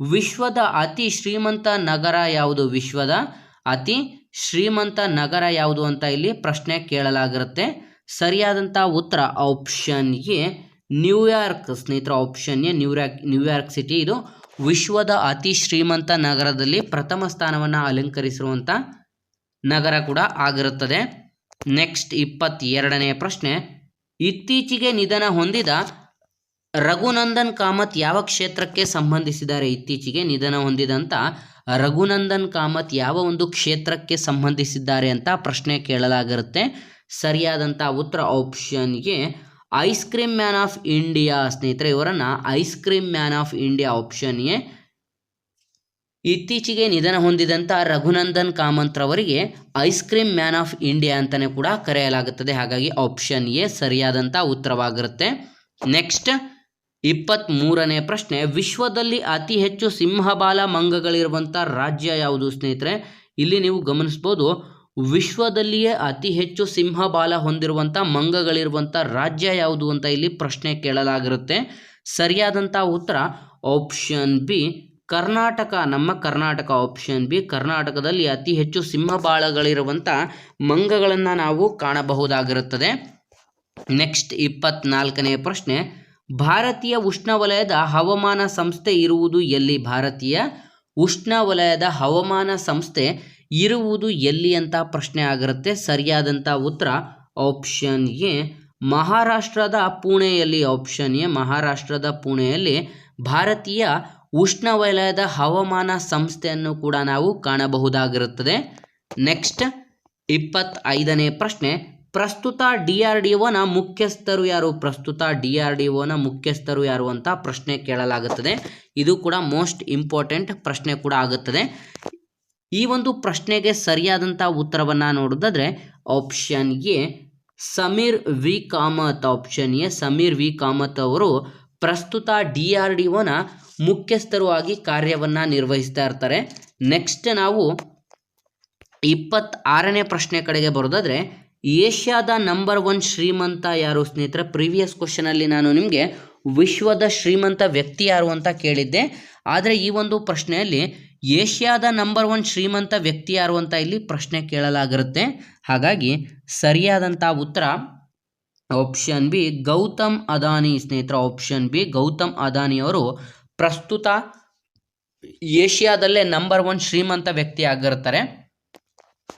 ವಿಶ್ವದ ಅತಿ ಶ್ರೀಮಂತ ನಗರ ಯಾವುದು? ವಿಶ್ವದ ಅತಿ ಶ್ರೀಮಂತ ನಗರ ಯಾವುದು ಅಂತ ಇಲ್ಲಿ ಪ್ರಶ್ನೆ ಕೇಳಲಾಗಿರುತ್ತೆ. ಸರಿಯಾದಂಥ ಉತ್ತರ ಆಪ್ಷನ್ ಎ ನ್ಯೂಯಾರ್ಕ್ ಸ್ನೇಹಿತರ option A New York New York city ಇದು ವಿಶ್ವದ ಅತಿ ಶ್ರೀಮಂತ ನಗರದಲ್ಲಿ ಪ್ರಥಮ ಸ್ಥಾನವನ್ನು ಅಲಂಕರಿಸಿರುವಂಥ ನಗರ ಕೂಡ ಆಗಿರುತ್ತದೆ. ನೆಕ್ಸ್ಟ್ ಇಪ್ಪತ್ತೆರಡನೇ ಪ್ರಶ್ನೆ. ಇತ್ತೀಚೆಗೆ ನಿಧನ ಹೊಂದಿದ ರಘುನಂದನ್ ಕಾಮತ್ ಯಾವ ಕ್ಷೇತ್ರಕ್ಕೆ ಸಂಬಂಧಿಸಿದ್ದಾರೆ ಇತ್ತೀಚೆಗೆ ನಿಧನ ಹೊಂದಿದಂಥ ರಘುನಂದನ್ ಕಾಮತ್ ಯಾವ ಒಂದು ಕ್ಷೇತ್ರಕ್ಕೆ ಸಂಬಂಧಿಸಿದ್ದಾರೆ ಅಂತ ಪ್ರಶ್ನೆ ಕೇಳಲಾಗಿರುತ್ತೆ. ಸರಿಯಾದಂಥ ಉತ್ತರ ಆಪ್ಷನ್ಗೆ ice cream man of India ಸ್ನೇಹಿತರೆ, ಇವರನ್ನು ice cream man of India ಆಪ್ಷನ್ಗೆ ಇತ್ತೀಚೆಗೆ ನಿಧನ ಹೊಂದಿದಂಥ Raghunandan ಕಾಮಂತ್ರವರಿಗೆ ice cream man of India ಅಂತಲೇ ಕೂಡ ಕರೆಯಲಾಗುತ್ತದೆ. ಹಾಗಾಗಿ ಆಪ್ಷನ್ ಎ ಸರಿಯಾದಂಥ ಉತ್ತರವಾಗಿರುತ್ತೆ. ನೆಕ್ಸ್ಟ್ ಇಪ್ಪತ್ತ್ಮೂರನೇ ಪ್ರಶ್ನೆ, ವಿಶ್ವದಲ್ಲಿ ಅತಿ ಹೆಚ್ಚು ಸಿಂಹಬಾಲ ಮಂಗಗಳಿರುವಂಥ ರಾಜ್ಯ ಯಾವುದು ಸ್ನೇಹಿತರೆ? ಇಲ್ಲಿ ನೀವು ಗಮನಿಸ್ಬೋದು, ವಿಶ್ವದಲ್ಲಿಯೇ ಅತಿ ಹೆಚ್ಚು ಸಿಂಹಬಾಲ ಹೊಂದಿರುವಂಥ ಮಂಗಗಳಿರುವಂಥ ರಾಜ್ಯ ಯಾವುದು ಅಂತ ಇಲ್ಲಿ ಪ್ರಶ್ನೆ ಕೇಳಲಾಗಿರುತ್ತೆ. ಸರಿಯಾದಂಥ ಉತ್ತರ ಆಪ್ಷನ್ ಬಿ, ಕರ್ನಾಟಕ. ನಮ್ಮ ಕರ್ನಾಟಕ ಆಪ್ಷನ್ ಬಿ, ಕರ್ನಾಟಕದಲ್ಲಿ ಅತಿ ಹೆಚ್ಚು ಸಿಂಹಬಾಳಗಳಿರುವಂಥ ಮಂಗಗಳನ್ನು ನಾವು ಕಾಣಬಹುದಾಗಿರುತ್ತದೆ. ನೆಕ್ಸ್ಟ್ ಇಪ್ಪತ್ನಾಲ್ಕನೇ ಪ್ರಶ್ನೆ ಭಾರತೀಯ ಉಷ್ಣವಲಯದ ಹವಾಮಾನ ಸಂಸ್ಥೆ ಇರುವುದು ಎಲ್ಲಿ? ಭಾರತೀಯ ಉಷ್ಣವಲಯದ ಹವಾಮಾನ ಸಂಸ್ಥೆ ಇರುವುದು ಎಲ್ಲಿ ಅಂತ ಪ್ರಶ್ನೆ ಆಗಿರುತ್ತೆ. ಸರಿಯಾದಂಥ ಉತ್ತರ ಆಪ್ಷನ್ ಎ. ಮಹಾರಾಷ್ಟ್ರದ ಪುಣೆಯಲ್ಲಿ. ಆಪ್ಷನ್ ಎ, ಮಹಾರಾಷ್ಟ್ರದ ಪುಣೆಯಲ್ಲಿ ಭಾರತೀಯ ಉಷ್ಣವಲಯದ ಹವಾಮಾನ ಸಂಸ್ಥೆಯನ್ನು ಕೂಡ ನಾವು ಕಾಣಬಹುದಾಗಿರುತ್ತದೆ. ನೆಕ್ಸ್ಟ್, ಇಪ್ಪತ್ತೈದನೇ ಪ್ರಶ್ನೆ. ಪ್ರಸ್ತುತ ಡಿ ಆರ್ ಡಿ ಒನ ಮುಖ್ಯಸ್ಥರು ಯಾರು? ಪ್ರಸ್ತುತ ಡಿ ಆರ್ ಡಿ ಒನ ಮುಖ್ಯಸ್ಥರು ಯಾರು ಅಂತ ಪ್ರಶ್ನೆ ಕೇಳಲಾಗುತ್ತದೆ. ಇದು ಕೂಡ ಮೋಸ್ಟ್ ಇಂಪಾರ್ಟೆಂಟ್ ಪ್ರಶ್ನೆ ಕೂಡ ಆಗುತ್ತದೆ. ಈ ಒಂದು ಪ್ರಶ್ನೆಗೆ ಸರಿಯಾದಂಥ ಉತ್ತರವನ್ನು ನೋಡೋದಾದ್ರೆ option A, Sameer V Kamath. Option A, Sameer V Kamath ಅವರು ಪ್ರಸ್ತುತ ಡಿ ಆರ್ ಡಿ ಒನ ಮುಖ್ಯಸ್ಥರು ಆಗಿ ಕಾರ್ಯವನ್ನು ನಿರ್ವಹಿಸ್ತಾ ಇರ್ತಾರೆ. ನೆಕ್ಸ್ಟ್ ನಾವು ಇಪ್ಪತ್ತಾರನೇ ಪ್ರಶ್ನೆ ಕಡೆಗೆ ಬರೋದಾದ್ರೆ ಏಷ್ಯಾದ ನಂಬರ್ ಒನ್ ಶ್ರೀಮಂತ ಯಾರು ಸ್ನೇಹಿತರೆ? ಪ್ರೀವಿಯಸ್ ಕ್ವಶನಲ್ಲಿ ನಾನು ನಿಮಗೆ ವಿಶ್ವದ ಶ್ರೀಮಂತ ವ್ಯಕ್ತಿ ಯಾರು ಅಂತ ಕೇಳಿದ್ದೆ. ಆದರೆ ಈ ಒಂದು ಪ್ರಶ್ನೆಯಲ್ಲಿ ಏಷ್ಯಾದ ನಂಬರ್ ಒನ್ ಶ್ರೀಮಂತ ವ್ಯಕ್ತಿ ಯಾರು ಅಂತ ಇಲ್ಲಿ ಪ್ರಶ್ನೆ ಕೇಳಲಾಗಿರುತ್ತೆ. ಹಾಗಾಗಿ ಸರಿಯಾದಂಥ ಉತ್ತರ ಆಪ್ಷನ್ ಬಿ ಗೌತಮ್ ಅದಾನಿ ಸ್ನೇಹಿತರ. ಆಪ್ಷನ್ ಬಿ ಗೌತಮ್ ಅದಾನಿಯವರು ಪ್ರಸ್ತುತ ಏಷ್ಯಾದಲ್ಲೇ ನಂಬರ್ ಒನ್ ಶ್ರೀಮಂತ ವ್ಯಕ್ತಿ ಆಗಿರ್ತಾರೆ.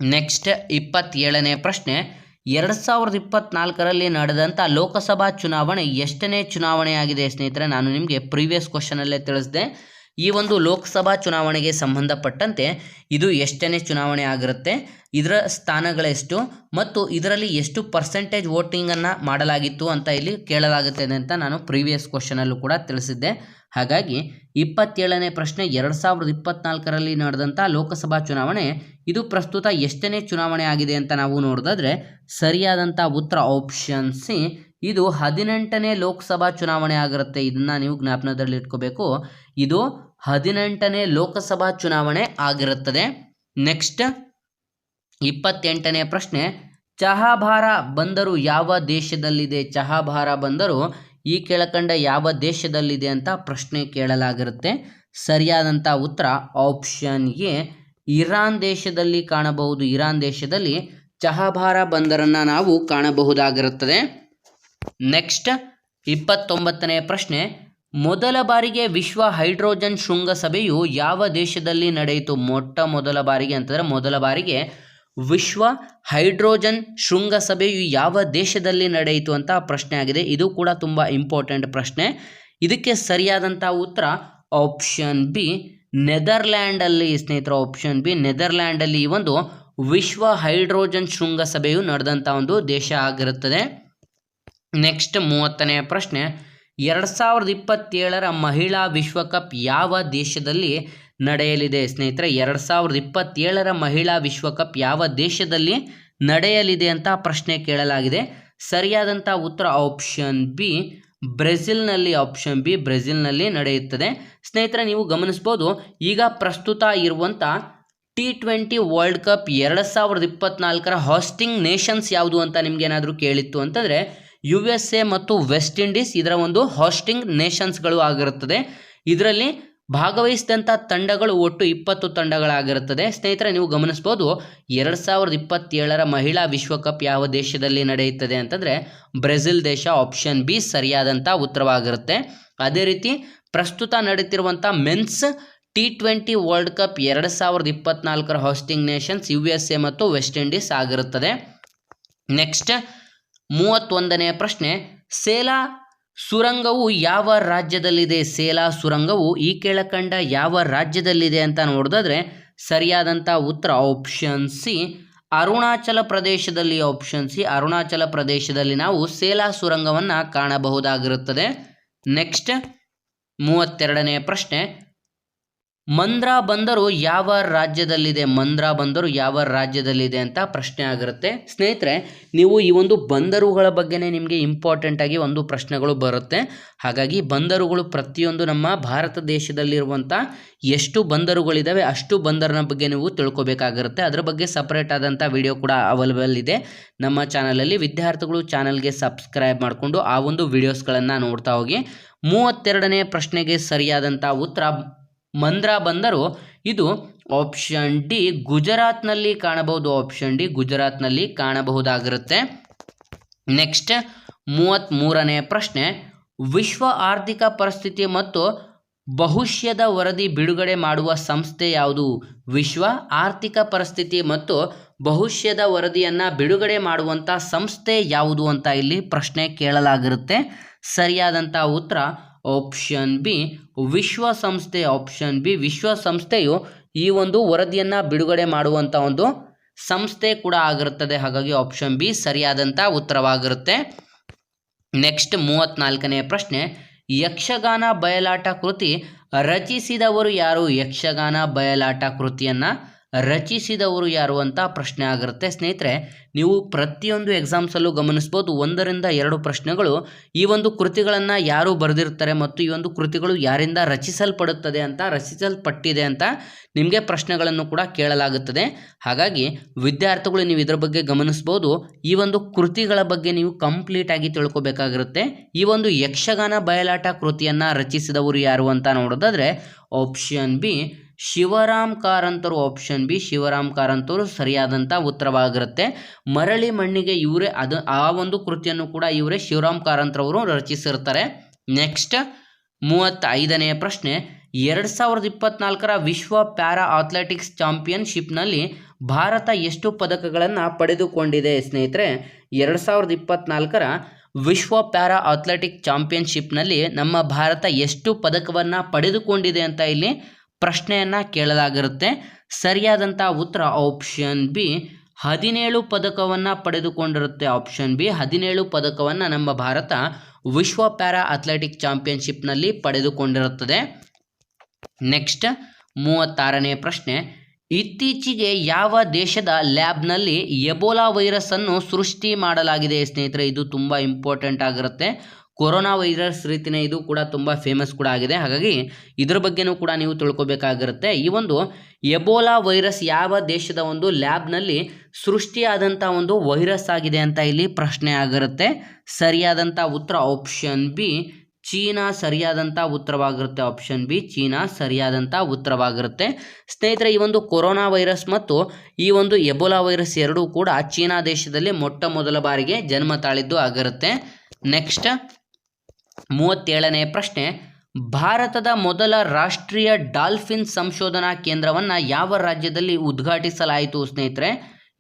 ನೆಕ್ಸ್ಟ್ ಇಪ್ಪತ್ತೇಳನೇ ಪ್ರಶ್ನೆ, ಎರಡು ಸಾವಿರದ ಇಪ್ಪತ್ನಾಲ್ಕರಲ್ಲಿ ನಡೆದಂಥ ಲೋಕಸಭಾ ಚುನಾವಣೆ ಎಷ್ಟನೇ ಚುನಾವಣೆಯಾಗಿದೆ ಸ್ನೇಹಿತರೆ? ನಾನು ನಿಮಗೆ ಪ್ರೀವಿಯಸ್ ಕ್ವಶನಲ್ಲೇ ತಿಳಿಸಿದೆ. ಈ ಒಂದು ಲೋಕಸಭಾ ಚುನಾವಣೆಗೆ ಸಂಬಂಧಪಟ್ಟಂತೆ ಇದು ಎಷ್ಟನೇ ಚುನಾವಣೆ ಆಗಿರುತ್ತೆ, ಇದರ ಸ್ಥಾನಗಳೆಷ್ಟು ಮತ್ತು ಇದರಲ್ಲಿ ಎಷ್ಟು ಪರ್ಸೆಂಟೇಜ್ ವೋಟಿಂಗನ್ನು ಮಾಡಲಾಗಿತ್ತು ಅಂತ ಇಲ್ಲಿ ಕೇಳಲಾಗುತ್ತದೆ ಅಂತ ನಾನು ಪ್ರೀವಿಯಸ್ ಕ್ವಶನಲ್ಲೂ ಕೂಡ ತಿಳಿಸಿದ್ದೆ. ಹಾಗಾಗಿ ಇಪ್ಪತ್ತೇಳನೇ ಪ್ರಶ್ನೆ ಎರಡು ಸಾವಿರದ ಇಪ್ಪತ್ನಾಲ್ಕರಲ್ಲಿ ನಡೆದಂಥ ಲೋಕಸಭಾ ಚುನಾವಣೆ, ಇದು ಪ್ರಸ್ತುತ ಎಷ್ಟನೇ ಚುನಾವಣೆ ಆಗಿದೆ ಅಂತ ನಾವು ನೋಡೋದಾದ್ರೆ ಸರಿಯಾದಂಥ ಉತ್ತರ ಆಪ್ಷನ್ ಸಿ ಇದು ಹದಿನೆಂಟನೇ ಲೋಕಸಭಾ ಚುನಾವಣೆ ಆಗಿರುತ್ತೆ. ಇದನ್ನ ನೀವು ಜ್ಞಾಪನದಲ್ಲಿ ಇಟ್ಕೋಬೇಕು. ಇದು ಹದಿನೆಂಟನೇ ಲೋಕಸಭಾ ಚುನಾವಣೆ ಆಗಿರುತ್ತದೆ. ನೆಕ್ಸ್ಟ್ ಇಪ್ಪತ್ತೆಂಟನೇ ಪ್ರಶ್ನೆ. ಚಹಾಭಾರ ಬಂದರು ಯಾವ ದೇಶದಲ್ಲಿದೆ? ಚಹಾಭಾರ ಬಂದರು ಈ ಕೆಳಕಂಡ ಯಾವ ದೇಶದಲ್ಲಿದೆ ಅಂತ ಪ್ರಶ್ನೆ ಕೇಳಲಾಗಿರುತ್ತೆ. ಸರಿಯಾದಂಥ ಉತ್ತರ ಆಪ್ಷನ್ ಎ. ಇರಾನ್ ದೇಶದಲ್ಲಿ ಕಾಣಬಹುದು. ಇರಾನ್ ದೇಶದಲ್ಲಿ ಚಹಾಭಾರ ಬಂದರನ್ನು ನಾವು ಕಾಣಬಹುದಾಗಿರುತ್ತದೆ. ನೆಕ್ಸ್ಟ್ ಇಪ್ಪತ್ತೊಂಬತ್ತನೇ ಪ್ರಶ್ನೆ, ಮೊದಲ ಬಾರಿಗೆ ವಿಶ್ವ ಹೈಡ್ರೋಜನ್ ಶೃಂಗಸಭೆಯು ಯಾವ ದೇಶದಲ್ಲಿ ನಡೆಯಿತು? ಮೊಟ್ಟ ಮೊದಲ ಬಾರಿಗೆ ಅಂತಂದರೆ ಮೊದಲ ಬಾರಿಗೆ ವಿಶ್ವ ಹೈಡ್ರೋಜನ್ ಶೃಂಗಸಭೆಯು ಯಾವ ದೇಶದಲ್ಲಿ ನಡೆಯಿತು ಅಂತ ಪ್ರಶ್ನೆ ಆಗಿದೆ. ಇದು ಕೂಡ ತುಂಬ ಇಂಪಾರ್ಟೆಂಟ್ ಪ್ರಶ್ನೆ. ಇದಕ್ಕೆ ಸರಿಯಾದಂಥ ಉತ್ತರ ಆಪ್ಷನ್ ಬಿ, ನೆದರ್ಲ್ಯಾಂಡಲ್ಲಿ ಸ್ನೇಹಿತರ, ಆಪ್ಷನ್ ಬಿ, ನೆದರ್ಲ್ಯಾಂಡಲ್ಲಿ ಈ ಒಂದು ವಿಶ್ವ ಹೈಡ್ರೋಜನ್ ಶೃಂಗಸಭೆಯು ನಡೆದಂಥ ಒಂದು ದೇಶ ಆಗಿರುತ್ತದೆ. ನೆಕ್ಸ್ಟ್ ಮೂವತ್ತನೆಯ ಪ್ರಶ್ನೆ. ಎರಡು ಸಾವಿರದ ಇಪ್ಪತ್ತೇಳರ ಮಹಿಳಾ ವಿಶ್ವಕಪ್ ಯಾವ ದೇಶದಲ್ಲಿ ನಡೆಯಲಿದೆ? ಸ್ನೇಹಿತರೆ, ಎರಡು ಸಾವಿರದ ಇಪ್ಪತ್ತೇಳರ ಮಹಿಳಾ ವಿಶ್ವಕಪ್ ಯಾವ ದೇಶದಲ್ಲಿ ನಡೆಯಲಿದೆ ಅಂತ ಪ್ರಶ್ನೆ ಕೇಳಲಾಗಿದೆ. ಸರಿಯಾದಂಥ ಉತ್ತರ ಆಪ್ಷನ್ ಬಿ ಬ್ರೆಜಿಲ್ನಲ್ಲಿ ಆಪ್ಷನ್ ಬಿ ಬ್ರೆಜಿಲ್ನಲ್ಲಿ ನಡೆಯುತ್ತದೆ. ಸ್ನೇಹಿತರೆ, ನೀವು ಗಮನಿಸ್ಬೋದು, ಈಗ ಪ್ರಸ್ತುತ ಇರುವಂಥ ಟಿ ಟ್ವೆಂಟಿ ವರ್ಲ್ಡ್ ಕಪ್ ಎರಡು ಸಾವಿರದ ಇಪ್ಪತ್ನಾಲ್ಕರ ಹಾಸ್ಟಿಂಗ್ ನೇಷನ್ಸ್ ಯಾವುದು ಅಂತ ನಿಮ್ಗೆ ಏನಾದರೂ ಕೇಳಿತ್ತು ಅಂತಂದರೆ ಯು ಎಸ್ ಎ ಮತ್ತು ವೆಸ್ಟ್ ಇಂಡೀಸ್ ಇದರ ಒಂದು ಹಾಸ್ಟಿಂಗ್ ನೇಷನ್ಸ್ಗಳು ಆಗಿರುತ್ತದೆ. ಇದರಲ್ಲಿ ಭಾಗವಹಿಸಿದಂಥ ತಂಡಗಳು ಒಟ್ಟು ಇಪ್ಪತ್ತು ತಂಡಗಳಾಗಿರುತ್ತದೆ. ಸ್ನೇಹಿತರೆ, ನೀವು ಗಮನಿಸ್ಬೋದು, ಎರಡು ಸಾವಿರದ ಇಪ್ಪತ್ತೇಳರ ಮಹಿಳಾ ವಿಶ್ವಕಪ್ ಯಾವ ದೇಶದಲ್ಲಿ ನಡೆಯುತ್ತದೆ ಅಂತಂದರೆ, ಬ್ರೆಜಿಲ್ ದೇಶ ಆಪ್ಷನ್ ಬಿ ಸರಿಯಾದಂಥ ಉತ್ತರವಾಗಿರುತ್ತೆ. ಅದೇ ರೀತಿ ಪ್ರಸ್ತುತ ನಡೀತಿರುವಂಥ men's T twenty world cup ಎರಡು ಸಾವಿರದ ಇಪ್ಪತ್ನಾಲ್ಕರ hosting nations U S A ಮತ್ತು ವೆಸ್ಟ್ ಇಂಡೀಸ್ ಆಗಿರುತ್ತದೆ. ನೆಕ್ಸ್ಟ್ ಮೂವತ್ತೊಂದನೆಯ ಪ್ರಶ್ನೆ, ಸೇಲಾ ಸುರಂಗವು ಯಾವ ರಾಜ್ಯದಲ್ಲಿದೆ? ಸೇಲಾ ಸುರಂಗವು ಈ ಕೆಳಕಂಡ ಯಾವ ರಾಜ್ಯದಲ್ಲಿದೆ ಅಂತ ನೋಡಿದ್ರೆ ಸರಿಯಾದಂಥ ಉತ್ತರ ಆಪ್ಷನ್ ಸಿ ಅರುಣಾಚಲ ಪ್ರದೇಶದಲ್ಲಿ ಆಪ್ಷನ್ ಸಿ ಅರುಣಾಚಲ ಪ್ರದೇಶದಲ್ಲಿ ನಾವು ಸೇಲಾ ಸುರಂಗವನ್ನು ಕಾಣಬಹುದಾಗಿರುತ್ತದೆ. ನೆಕ್ಸ್ಟ್ ಮೂವತ್ತೆರಡನೆಯ ಪ್ರಶ್ನೆ ಮಂದ್ರಾ ಬಂದರು ಯಾವ ರಾಜ್ಯದಲ್ಲಿದೆ? ಮಂದ್ರಾ ಬಂದರು ಯಾವ ರಾಜ್ಯದಲ್ಲಿದೆ ಅಂತ ಪ್ರಶ್ನೆ ಆಗಿರುತ್ತೆ. ಸ್ನೇಹಿತರೆ, ನೀವು ಈ ಒಂದು ಬಂದರುಗಳ ಬಗ್ಗೆನೇ ನಿಮಗೆ ಇಂಪಾರ್ಟೆಂಟ್ ಆಗಿ ಒಂದು ಪ್ರಶ್ನೆಗಳು ಬರುತ್ತೆ. ಹಾಗಾಗಿ ಬಂದರುಗಳು ಪ್ರತಿಯೊಂದು ನಮ್ಮ ಭಾರತ ದೇಶದಲ್ಲಿರುವಂಥ ಎಷ್ಟು ಬಂದರುಗಳಿದ್ದಾವೆ, ಅಷ್ಟು ಬಂದರನ ಬಗ್ಗೆ ನೀವು ತಿಳ್ಕೊಬೇಕಾಗಿರುತ್ತೆ. ಅದರ ಬಗ್ಗೆ ಸಪ್ರೇಟ್ ಆದಂಥ ವಿಡಿಯೋ ಕೂಡ ಅವೈಲೇಬಲ್ ಇದೆ. ನಮ್ಮ ಚಾನಲಲ್ಲಿ ವಿದ್ಯಾರ್ಥಿಗಳು ಚಾನಲ್ಗೆ ಸಬ್ಸ್ಕ್ರೈಬ್ ಮಾಡಿಕೊಂಡು ಆ ಒಂದು ವಿಡಿಯೋಸ್ಗಳನ್ನು ನೋಡ್ತಾ ಹೋಗಿ. ಮೂವತ್ತೆರಡನೇ ಪ್ರಶ್ನೆಗೆ ಸರಿಯಾದಂಥ ಉತ್ತರ ಮಂದ್ರಾ ಬಂದರು ಇದು ಆಪ್ಷನ್ ಡಿ ಗುಜರಾತ್ನಲ್ಲಿ ಕಾಣಬಹುದು. ಆಪ್ಷನ್ ಡಿ ಗುಜರಾತ್ನಲ್ಲಿ ಕಾಣಬಹುದಾಗಿರುತ್ತೆ. ನೆಕ್ಸ್ಟ್ ಮೂವತ್ತ್ಮೂರನೇ ಪ್ರಶ್ನೆ. ವಿಶ್ವ ಆರ್ಥಿಕ ಪರಿಸ್ಥಿತಿ ಮತ್ತು ಭವಿಷ್ಯದ ವರದಿ ಬಿಡುಗಡೆ ಮಾಡುವ ಸಂಸ್ಥೆ ಯಾವುದು? ವಿಶ್ವ ಆರ್ಥಿಕ ಪರಿಸ್ಥಿತಿ ಮತ್ತು ಭವಿಷ್ಯದ ವರದಿಯನ್ನು ಬಿಡುಗಡೆ ಮಾಡುವಂಥ ಸಂಸ್ಥೆ ಯಾವುದು ಅಂತ ಇಲ್ಲಿ ಪ್ರಶ್ನೆ ಕೇಳಲಾಗಿರುತ್ತೆ. ಸರಿಯಾದಂಥ ಉತ್ತರ ಆಪ್ಷನ್ ಬಿ ವಿಶ್ವಸಂಸ್ಥೆ ಆಪ್ಷನ್ ಬಿ ವಿಶ್ವಸಂಸ್ಥೆಯು ಈ ಒಂದು ವರದಿಯನ್ನು ಬಿಡುಗಡೆ ಮಾಡುವಂಥ ಒಂದು ಸಂಸ್ಥೆ ಕೂಡ ಆಗಿರುತ್ತದೆ. ಹಾಗಾಗಿ ಆಪ್ಷನ್ ಬಿ ಸರಿಯಾದಂಥ ಉತ್ತರವಾಗಿರುತ್ತೆ. ನೆಕ್ಸ್ಟ್ ಮೂವತ್ನಾಲ್ಕನೇ ಪ್ರಶ್ನೆ, ಯಕ್ಷಗಾನ ಬಯಲಾಟ ಕೃತಿ ರಚಿಸಿದವರು ಯಾರು? ಯಕ್ಷಗಾನ ಬಯಲಾಟ ಕೃತಿಯನ್ನು ರಚಿಸಿದವರು ಯಾರು ಅಂತ ಪ್ರಶ್ನೆ ಆಗಿರುತ್ತೆ. ಸ್ನೇಹಿತರೆ, ನೀವು ಪ್ರತಿಯೊಂದು ಎಕ್ಸಾಮ್ಸಲ್ಲೂ ಗಮನಿಸ್ಬೋದು. ಒಂದರಿಂದ ಎರಡು ಪ್ರಶ್ನೆಗಳು ಈ ಒಂದು ಕೃತಿಗಳನ್ನು ಯಾರು ಬರೆದಿರ್ತಾರೆ ಮತ್ತು ಈ ಒಂದು ಕೃತಿಗಳು ಯಾರಿಂದ ರಚಿಸಲ್ಪಡುತ್ತದೆ ಅಂತ, ರಚಿಸಲ್ಪಟ್ಟಿದೆ ಅಂತ ನಿಮಗೆ ಪ್ರಶ್ನೆಗಳನ್ನು ಕೂಡ ಕೇಳಲಾಗುತ್ತದೆ. ಹಾಗಾಗಿ ವಿದ್ಯಾರ್ಥಿಗಳು ನೀವು ಇದರ ಬಗ್ಗೆ ಗಮನಿಸ್ಬೋದು. ಈ ಒಂದು ಕೃತಿಗಳ ಬಗ್ಗೆ ನೀವು ಕಂಪ್ಲೀಟಾಗಿ ತಿಳ್ಕೊಬೇಕಾಗಿರುತ್ತೆ. ಈ ಒಂದು ಯಕ್ಷಗಾನ ಬಯಲಾಟ ಕೃತಿಯನ್ನು ರಚಿಸಿದವರು ಯಾರು ಅಂತ ನೋಡೋದಾದರೆ ಆಪ್ಷನ್ ಬಿ ಶಿವರಾಮ್ ಕಾರಂತರು ಆಪ್ಷನ್ ಬಿ, ಶಿವರಾಮ್ ಕಾರಂತರು ಸರಿಯಾದಂಥ ಉತ್ತರವಾಗಿರುತ್ತೆ. ಮರಳಿ ಮಣ್ಣಿಗೆ ಇವರೇ ಅದು, ಆ ಒಂದು ಕೃತಿಯನ್ನು ಕೂಡ ಇವರೇ ಶಿವರಾಮ್ ಕಾರಂತರವರು ರಚಿಸಿರ್ತಾರೆ. ನೆಕ್ಸ್ಟ್ ಮೂವತ್ತೈದನೆಯ ಪ್ರಶ್ನೆ. ಎರಡು ಸಾವಿರದ ಇಪ್ಪತ್ನಾಲ್ಕರ ವಿಶ್ವ ಪ್ಯಾರಾ ಅಥ್ಲೆಟಿಕ್ಸ್ ಚಾಂಪಿಯನ್ಶಿಪ್ನಲ್ಲಿ ಭಾರತ ಎಷ್ಟು ಪದಕಗಳನ್ನು ಪಡೆದುಕೊಂಡಿದೆ ಸ್ನೇಹಿತರೆ? ಎರಡು ಸಾವಿರದ ಇಪ್ಪತ್ನಾಲ್ಕರ ವಿಶ್ವ ಪ್ಯಾರಾ ಅಥ್ಲೆಟಿಕ್ ಚಾಂಪಿಯನ್ಶಿಪ್ನಲ್ಲಿ ನಮ್ಮ ಭಾರತ ಎಷ್ಟು ಪದಕವನ್ನು ಪಡೆದುಕೊಂಡಿದೆ ಅಂತ ಇಲ್ಲಿ ಪ್ರಶ್ನೆಯನ್ನು ಕೇಳಲಾಗಿರುತ್ತೆ. ಸರಿಯಾದಂಥ ಉತ್ತರ ಆಪ್ಷನ್ ಬಿ ಹದಿನೇಳು ಪದಕವನ್ನು ಪಡೆದುಕೊಂಡಿರುತ್ತೆ ಆಪ್ಷನ್ ಬಿ ಹದಿನೇಳು ಪದಕವನ್ನು ನಮ್ಮ ಭಾರತ ವಿಶ್ವ ಪ್ಯಾರಾ ಅಥ್ಲೆಟಿಕ್ ಚಾಂಪಿಯನ್ಶಿಪ್ನಲ್ಲಿ ಪಡೆದುಕೊಂಡಿರುತ್ತದೆ. ನೆಕ್ಸ್ಟ್, ಮೂವತ್ತಾರನೇ ಪ್ರಶ್ನೆ, ಇತ್ತೀಚೆಗೆ ಯಾವ ದೇಶದ ಲ್ಯಾಬ್ನಲ್ಲಿ ಎಬೋಲಾ ವೈರಸ್ ಅನ್ನು ಸೃಷ್ಟಿ ಮಾಡಲಾಗಿದೆ ಸ್ನೇಹಿತರೆ? ಇದು ತುಂಬ ಇಂಪಾರ್ಟೆಂಟ್ ಆಗಿರುತ್ತೆ. ಕೊರೋನಾ ವೈರಸ್ ರೀತಿಯೇ ಇದು ಕೂಡ ತುಂಬ ಫೇಮಸ್ ಕೂಡ ಆಗಿದೆ. ಹಾಗಾಗಿ ಇದ್ರ ಬಗ್ಗೆನೂ ಕೂಡ ನೀವು ತಿಳ್ಕೊಬೇಕಾಗಿರುತ್ತೆ. ಈ ಒಂದು ಎಬೋಲಾ ವೈರಸ್ ಯಾವ ದೇಶದ ಒಂದು ಲ್ಯಾಬ್ನಲ್ಲಿ ಸೃಷ್ಟಿಯಾದಂಥ ಒಂದು ವೈರಸ್ ಆಗಿದೆ ಅಂತ ಇಲ್ಲಿ ಪ್ರಶ್ನೆ ಆಗಿರುತ್ತೆ. ಸರಿಯಾದಂಥ ಉತ್ತರ ಆಪ್ಷನ್ ಬಿ ಚೀನಾ ಸರಿಯಾದಂಥ ಉತ್ತರವಾಗಿರುತ್ತೆ ಆಪ್ಷನ್ ಬಿ ಚೀನಾ ಸರಿಯಾದಂಥ ಉತ್ತರವಾಗಿರುತ್ತೆ. ಸ್ನೇಹಿತರೆ, ಈ ಒಂದು ಕೊರೋನಾ ವೈರಸ್ ಮತ್ತು ಈ ಒಂದು ಎಬೋಲಾ ವೈರಸ್ ಎರಡೂ ಕೂಡ ಚೀನಾ ದೇಶದಲ್ಲಿ ಮೊಟ್ಟ ಮೊದಲ ಬಾರಿಗೆ ಜನ್ಮ ತಾಳಿದ್ದು ಆಗಿರುತ್ತೆ. ನೆಕ್ಸ್ಟ್ ಮೂವತ್ತೇಳನೇ ಪ್ರಶ್ನೆ, ಭಾರತದ ಮೊದಲ ರಾಷ್ಟ್ರೀಯ ಡಾಲ್ಫಿನ್ ಸಂಶೋಧನಾ ಕೇಂದ್ರವನ್ನು ಯಾವ ರಾಜ್ಯದಲ್ಲಿ ಉದ್ಘಾಟಿಸಲಾಯಿತು ಸ್ನೇಹಿತರೆ?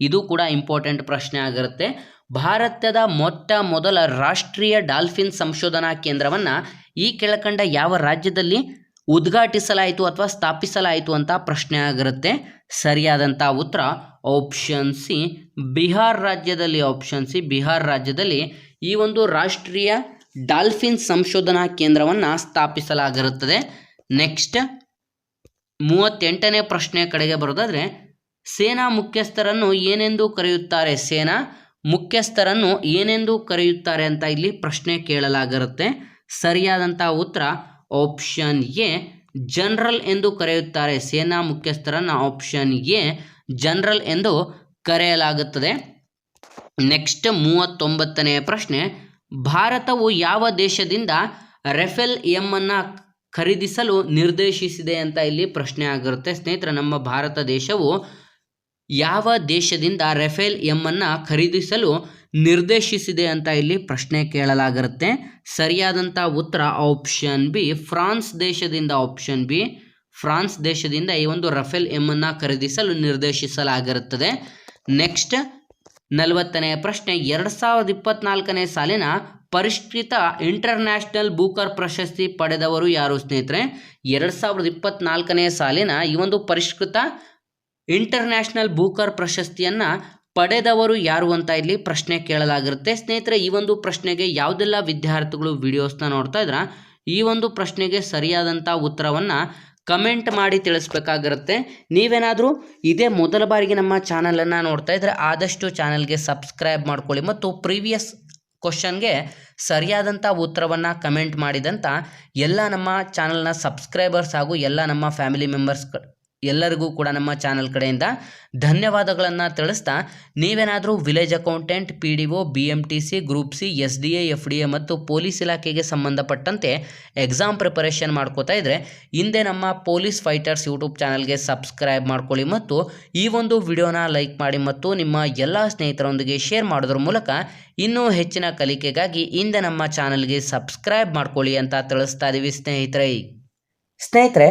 ಇದು ಕೂಡ ಇಂಪಾರ್ಟೆಂಟ್ ಪ್ರಶ್ನೆ ಆಗಿರುತ್ತೆ. ಭಾರತದ ಮೊಟ್ಟ ಮೊದಲ ರಾಷ್ಟ್ರೀಯ ಡಾಲ್ಫಿನ್ ಸಂಶೋಧನಾ ಕೇಂದ್ರವನ್ನು ಈ ಕೆಳಕಂಡ ಯಾವ ರಾಜ್ಯದಲ್ಲಿ ಉದ್ಘಾಟಿಸಲಾಯಿತು ಅಥವಾ ಸ್ಥಾಪಿಸಲಾಯಿತು ಅಂತ ಪ್ರಶ್ನೆ ಆಗಿರುತ್ತೆ. ಸರಿಯಾದಂಥ ಉತ್ತರ ಆಪ್ಷನ್ ಸಿ ಬಿಹಾರ್ ರಾಜ್ಯದಲ್ಲಿ. ಆಪ್ಷನ್ ಸಿ ಬಿಹಾರ್ ರಾಜ್ಯದಲ್ಲಿ ಈ ಒಂದು ರಾಷ್ಟ್ರೀಯ ಡಾಲ್ಫಿನ್ ಸಂಶೋಧನಾ ಕೇಂದ್ರವನ್ನು ಸ್ಥಾಪಿಸಲಾಗಿರುತ್ತದೆ. ನೆಕ್ಸ್ಟ್, ಮೂವತ್ತೆಂಟನೇ ಪ್ರಶ್ನೆ ಕಡೆಗೆ ಬರೋದಾದರೆ, ಸೇನಾ ಮುಖ್ಯಸ್ಥರನ್ನು ಏನೆಂದು ಕರೆಯುತ್ತಾರೆ? ಸೇನಾ ಮುಖ್ಯಸ್ಥರನ್ನು ಏನೆಂದು ಕರೆಯುತ್ತಾರೆ ಅಂತ ಇಲ್ಲಿ ಪ್ರಶ್ನೆ ಕೇಳಲಾಗಿರುತ್ತೆ. ಸರಿಯಾದಂಥ ಉತ್ತರ ಆಪ್ಷನ್ ಎ, ಜನರಲ್ ಎಂದು ಕರೆಯುತ್ತಾರೆ. ಸೇನಾ ಮುಖ್ಯಸ್ಥರನ್ನು ಆಪ್ಷನ್ ಎ, ಜನರಲ್ ಎಂದು ಕರೆಯಲಾಗುತ್ತದೆ. ನೆಕ್ಸ್ಟ್ ಮೂವತ್ತೊಂಬತ್ತನೆಯ ಪ್ರಶ್ನೆ ಭಾರತವು ಯಾವ ದೇಶದಿಂದ ರೆಫೆಲ್ ಎಮ್ಮನ್ನು ಖರೀದಿಸಲು ನಿರ್ದೇಶಿಸಿದೆ ಅಂತ ಇಲ್ಲಿ ಪ್ರಶ್ನೆ ಆಗಿರುತ್ತೆ. ಸ್ನೇಹಿತರೆ, ನಮ್ಮ ಭಾರತ ದೇಶವು ಯಾವ ದೇಶದಿಂದ ರೆಫೇಲ್ ಎಮ್ಮನ್ನು ಖರೀದಿಸಲು ನಿರ್ದೇಶಿಸಿದೆ ಅಂತ ಇಲ್ಲಿ ಪ್ರಶ್ನೆ ಕೇಳಲಾಗಿರುತ್ತೆ. ಸರಿಯಾದಂಥ ಉತ್ತರ ಆಪ್ಷನ್ ಬಿ ಫ್ರಾನ್ಸ್ ದೇಶದಿಂದ ಆಪ್ಷನ್ ಬಿ ಫ್ರಾನ್ಸ್ ದೇಶದಿಂದ ಈ ಒಂದು ರಫೇಲ್ ಎಮ್ಮನ್ನು ಖರೀದಿಸಲು ನಿರ್ದೇಶಿಸಲಾಗಿರುತ್ತದೆ. ನೆಕ್ಸ್ಟ್ ನಲವತ್ತನೆಯ ಪ್ರಶ್ನೆ. ಎರಡು ಸಾವಿರದ ಇಪ್ಪತ್ನಾಲ್ಕನೇ ಸಾಲಿನ ಪರಿಷ್ಕೃತ ಇಂಟರ್ನ್ಯಾಷನಲ್ ಬೂಕರ್ ಪ್ರಶಸ್ತಿ ಪಡೆದವರು ಯಾರು ಸ್ನೇಹಿತರೆ? ಎರಡು ಸಾವಿರದ ಇಪ್ಪತ್ನಾಲ್ಕನೇ ಸಾಲಿನ ಈ ಒಂದು ಪರಿಷ್ಕೃತ ಇಂಟರ್ನ್ಯಾಷನಲ್ ಬೂಕರ್ ಪ್ರಶಸ್ತಿಯನ್ನು ಪಡೆದವರು ಯಾರು ಅಂತ ಇಲ್ಲಿ ಪ್ರಶ್ನೆ ಕೇಳಲಾಗಿರುತ್ತೆ. ಸ್ನೇಹಿತರೆ, ಈ ಒಂದು ಪ್ರಶ್ನೆಗೆ ಯಾವುದೆಲ್ಲ ವಿದ್ಯಾರ್ಥಿಗಳು ವಿಡಿಯೋಸ್ನ ನೋಡ್ತಾ ಇದ್ರ? ಈ ಒಂದು ಪ್ರಶ್ನೆಗೆ ಸರಿಯಾದಂಥ ಉತ್ತರವನ್ನು ಕಮೆಂಟ್ ಮಾಡಿ ತಿಳಿಸ್ಬೇಕಾಗಿರುತ್ತೆ. ನೀವೇನಾದರೂ ಇದೇ ಮೊದಲ ಬಾರಿಗೆ ನಮ್ಮ ಚಾನಲನ್ನು ನೋಡ್ತಾ ಇದ್ದರೆ ಆದಷ್ಟು ಚಾನಲ್ಗೆ ಸಬ್ಸ್ಕ್ರೈಬ್ ಮಾಡ್ಕೊಳ್ಳಿ. ಮತ್ತು ಪ್ರೀವಿಯಸ್ ಕ್ವಶನ್ಗೆ ಸರಿಯಾದಂಥ ಉತ್ತರವನ್ನು ಕಮೆಂಟ್ ಮಾಡಿದಂಥ ಎಲ್ಲ ನಮ್ಮ ಚಾನಲ್ನ ಸಬ್ಸ್ಕ್ರೈಬರ್ಸ್ ಹಾಗೂ ಎಲ್ಲ ನಮ್ಮ ಫ್ಯಾಮಿಲಿ ಮೆಂಬರ್ಸ್ ಎಲ್ಲರಿಗೂ ಕೂಡ ನಮ್ಮ ಚಾನಲ್ ಕಡೆಯಿಂದ ಧನ್ಯವಾದಗಳನ್ನು ತಿಳಿಸ್ತಾ, ನೀವೇನಾದರೂ village accountant, P D O, B M T C, group C, S D A, F D A ಮತ್ತು ಪೊಲೀಸ್ ಇಲಾಖೆಗೆ ಸಂಬಂಧಪಟ್ಟಂತೆ ಎಕ್ಸಾಮ್ ಪ್ರಿಪರೇಷನ್ ಮಾಡ್ಕೋತಾ ಇದ್ದರೆ ಹಿಂದೆ ನಮ್ಮ ಪೊಲೀಸ್ ಫೈಟರ್ಸ್ ಯೂಟ್ಯೂಬ್ ಚಾನಲ್ಗೆ ಸಬ್ಸ್ಕ್ರೈಬ್ ಮಾಡ್ಕೊಳ್ಳಿ ಮತ್ತು ಈ ಒಂದು ವಿಡಿಯೋನ ಲೈಕ್ ಮಾಡಿ ಮತ್ತು ನಿಮ್ಮ ಎಲ್ಲ ಸ್ನೇಹಿತರೊಂದಿಗೆ ಶೇರ್ ಮಾಡೋದ್ರ ಮೂಲಕ ಇನ್ನೂ ಹೆಚ್ಚಿನ ಕಲಿಕೆಗಾಗಿ ಹಿಂದೆ ನಮ್ಮ ಚಾನಲ್ಗೆ ಸಬ್ಸ್ಕ್ರೈಬ್ ಮಾಡ್ಕೊಳ್ಳಿ ಅಂತ ತಿಳಿಸ್ತಾ ಇದ್ದೀವಿ ಸ್ನೇಹಿತರೆ. ಸ್ನೇಹಿತರೆ